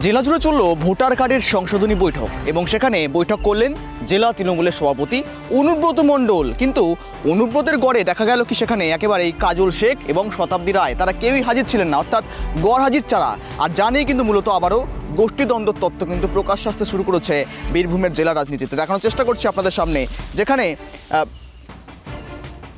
জেলা জুড়ে চলল ভোটার কার্ডের সংশোধনী বৈঠক এবং সেখানে বৈঠক করলেন জেলা তৃণমূলের সভাপতি অনুব্রত মণ্ডল। কিন্তু অনুব্রতের গড়ে দেখা গেল কি সেখানে একেবারেই কাজল শেখ এবং শতাব্দী রায়। তারা কেউই হাজির ছিলেন না, অর্থাৎ গড় হাজির ছাড়া। আর জানিয়ে কিন্তু মূলত আবারও গোষ্ঠীদ্বন্দ্ব তত্ত্ব কিন্তু প্রকাশ আসতে শুরু করেছে বীরভূমের জেলা রাজনীতিতে। দেখানোর চেষ্টা করছি আপনাদের সামনে, যেখানে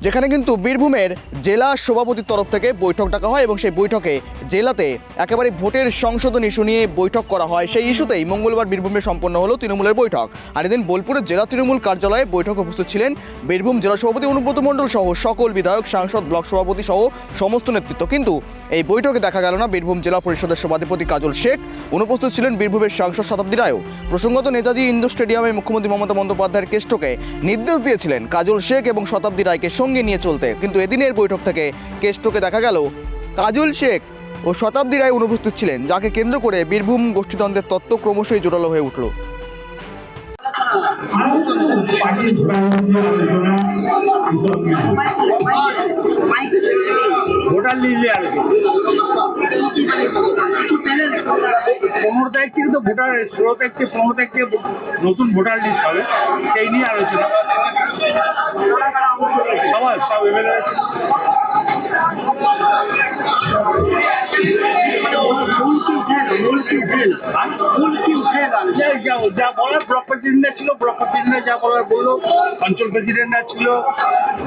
যেখানে কিন্তু বীরভূমের জেলা সভাপতির তরফ থেকে বৈঠক ডাকা হয় এবং সেই বৈঠকে জেলাতে একেবারে ভোটের সংশোধন ইস্যু নিয়ে বৈঠক করা হয়। সেই ইস্যুতেই মঙ্গলবার বীরভূমে সম্পন্ন হলো তৃণমূলের বৈঠক। আর এদিন বোলপুরের জেলা তৃণমূল কার্যালয়ে বৈঠক উপস্থিত ছিলেন বীরভূম জেলা সভাপতি অনুব্রত মণ্ডল সহ সকল বিধায়ক, সাংসদ, ব্লক সভাপতি সহ সমস্ত নেতৃত্ব। কিন্তু এই বৈঠকে দেখা গেল না বীরভূম জেলা পরিষদের সভাধিপতি কাজল শেখ। অনুপস্থিত ছিলেন বীরভূমের সাংসদ শতাব্দী রায়ও। প্রসঙ্গত নেতাজি ইন্দোর স্টেডিয়ামে মুখ্যমন্ত্রী মমতা বন্দ্যোপাধ্যায়ের কেষ্টকে নির্দেশ দিয়েছিলেন কাজল শেখ এবং শতাব্দী রায়কে সঙ্গে নিয়ে চলতে। কিন্তু এদিনের বৈঠক থেকে কেষ্টকে দেখা গেল কাজল শেখ ও শতাব্দী রায় অনুপস্থিত ছিলেন, যাকে কেন্দ্র করে বীরভূম গোষ্ঠীদ্বন্দ্বের তত্ত্ব ক্রমশই জোরালো হয়ে উঠল। পনেরো তারিখ থেকে তো ভোটার, ষোলো তারিখ থেকে পনেরো তারিখ থেকে নতুন ভোটার লিস্ট হবে। সেই সব এমএলএ আছে। যা- বলার ব্লক ছিল ব্লক যা বলার বলল অঞ্চল প্রেসিডেন্টরা ছিল।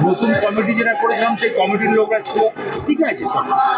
নতুন কমিটি যেটা করেছিলাম সেই কমিটির লোকরা ছিল। ঠিক আছে সব।